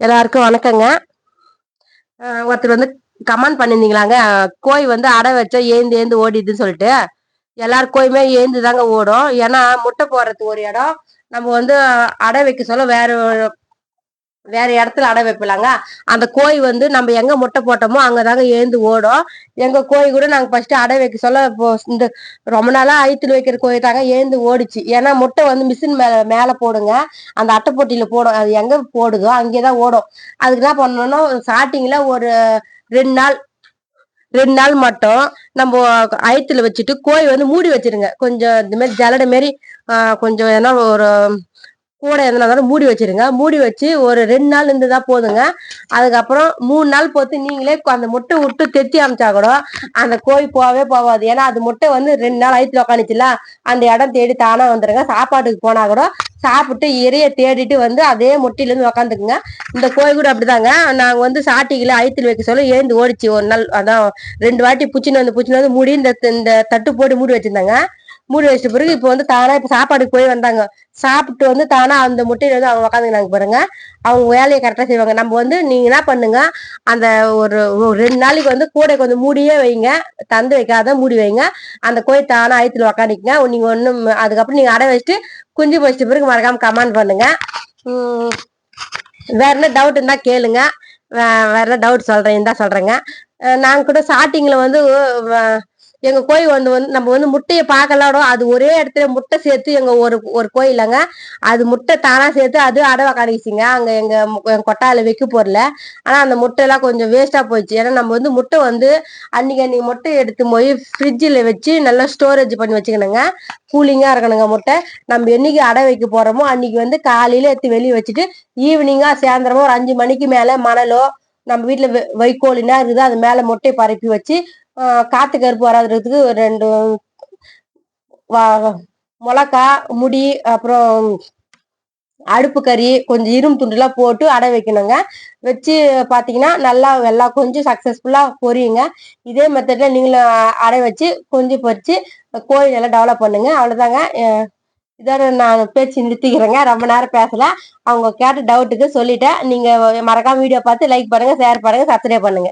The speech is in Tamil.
எல்லாருக்கும் வணக்கங்க. ஒருத்தர் வந்து கமெண்ட் பண்ணியிருந்தீங்களாங்க கோய் வந்து அடை வச்சா ஏந்து ஏந்து ஓடிதுன்னு சொல்லிட்டு. எல்லார் கோயுமே ஏந்து தாங்க ஓடும். ஏன்னா முட்டை போடுறதுக்கு ஒரு இடம். நம்ம வந்து அடை வைக்க சொல்ல வேற ஒரு- வேற இடத்துல அடை வைப்பலாங்க. அந்த கோழி வந்து நம்ம எங்க முட்டை போட்டோமோ அங்கதாங்க ஏந்து ஓடும். எங்க கோழி கூட நாங்க ஃபர்ஸ்ட் அடை வைக்க சொல்ல இப்போ இந்த ரொம்ப நாளா ஐத்துல வைக்கிற கோழி தாங்க ஏந்து ஓடிச்சு. ஏன்னா முட்டை வந்து மிஷின் மேல மேல போடுங்க. அந்த அட்டை போட்டியில போடும். அது எங்க போடுதோ அங்கேதான் ஓடும். அதுக்கு என்ன பண்ணணும்னா ஸ்டார்டிங்ல ஒரு ரெண்டு நாள் ரெண்டு நாள் மட்டும் நம்ம அயத்துல வச்சுட்டு கோழி வந்து மூடி வச்சிருங்க. கொஞ்சம் இந்த மாதிரி ஜலடை மாரி கொஞ்சம் ஏன்னா ஒரு கூட எதனா மூடி வச்சிருங்க. மூடி வச்சு ஒரு ரெண்டு நாள் இருந்துதான் போதுங்க. அதுக்கப்புறம் மூணு நாள் பொறுத்து நீங்களே அந்த முட்டை விட்டு தெத்தி அமிச்சா கூட அந்த கோழி போகவே போகாது ஏன்னா அது முட்டை வந்து ரெண்டு நாள் அயத்துல உக்காந்துச்சுல அந்த இடம் தேடி தானா வந்துருங்க. சாப்பாட்டுக்கு போனா கூட சாப்பிட்டு இறைய தேடிட்டு வந்து அதே முட்டையில இருந்து உக்காந்துக்குங்க. இந்த கோழி கூட அப்படிதாங்க. நாங்க வந்து சாட்டிக்கல ஐத்தில் வைக்க சொல்ல ஏந்து ஓடிச்சு ஒரு நாள். அதான் ரெண்டு வாட்டி புச்சின்னு வந்து புச்சின்னு வந்து மூடி இந்த இந்த தட்டு போட்டு மூடி வச்சிருந்தாங்க. மூடி வச்சிட்ட பிறகு இப்போ வந்து தானா இப்போ சாப்பாடுக்கு போய் வந்தாங்க. சாப்பிட்டு வந்து தானா அந்த முட்டையில வந்து அவங்க உக்காந்துக்கினாங்க பாருங்க. அவங்க வேலையை கரெக்டாக செய்வாங்க. நம்ம வந்து நீங்க என்ன பண்ணுங்க அந்த ஒரு ஒரு ரெண்டு நாளைக்கு வந்து கூடை கொஞ்சம் மூடியே வைங்க. தந்து வைக்காத மூடி வைங்க. அந்த கோயில் தானா அயத்துல உக்காந்துக்குங்க. நீங்க ஒன்றும் அதுக்கப்புறம் நீங்க அடை வச்சுட்டு குஞ்சு வச்சிட்ட பிறகு மறக்காம கமெண்ட் பண்ணுங்க. வேற என்ன டவுட் இருந்தா கேளுங்க. வே- வேற என்ன டவுட் சொல்றேன் தான் சொல்றேங்க. நாங்கள் நாங்க கூட ஸ்டார்டிங்ல வந்து எங்க கோயில் வந்து வந்து நம்ம வந்து முட்டையை பார்க்கலாடோ அது ஒரே இடத்துல முட்டை சேர்த்து எங்க ஒரு ஒரு கோயிலங்க. அது முட்டை தானா சேர்த்து அது அடவை காணிச்சிங்க அங்க எங்க எங்க கொட்டாயில வைக்க போறல ஆனா அந்த முட்டை எல்லாம் கொஞ்சம் வேஸ்டா போயிடுச்சு ஏன்னா நம்ம வந்து முட்டை வந்து அன்னைக்கு அன்னைக்கு முட்டை எடுத்து போய் ஃப்ரிட்ஜில் வச்சு நல்லா ஸ்டோரேஜ் பண்ணி வச்சுக்கணுங்க. கூலிங்கா இருக்கணுங்க முட்டை. நம்ம என்னைக்கு அடை வைக்க போறோமோ அன்னைக்கு வந்து காலையில எடுத்து வெளியே வச்சுட்டு ஈவினிங்கா சாயந்தரமா ஒரு அஞ்சு மணிக்கு மேல மணலோ நம்ம வீட்டுல வைக்கோல் வைக்கோலினா இருக்குது அது மேல மொட்டை பரப்பி வச்சு காற்று காத்து கருப்பு வராதுறதுக்கு ரெண்டு வா- மிளகா முடி அப்புறம் அடுப்பு கறி கொஞ்சம் இரும்பு துண்டுலாம் போட்டு அடை வைக்கணுங்க. வச்சு பார்த்தீங்கன்னா நல்லா எல்லாம் கொஞ்சம் சக்ஸஸ்ஃபுல்லாக பொரியுங்க. இதே மெத்தடில் நீங்களும் அடை வச்சு கொஞ்சம் பொரிச்சு கோழி நல்லா டெவலப் பண்ணுங்க. அவ்வளோதாங்க இதோட நான் பேச்சு நிறுத்திக்கிறேங்க. ரொம்ப நேரம் பேசல. அவங்க கேட்ட டவுட்டுக்கு சொல்லிட்டேன். நீங்க மறக்காம வீடியோ பார்த்து லைக் பண்ணுங்க ஷேர் பண்ணுங்க சப்ஸ்கிரைப் பண்ணுங்க.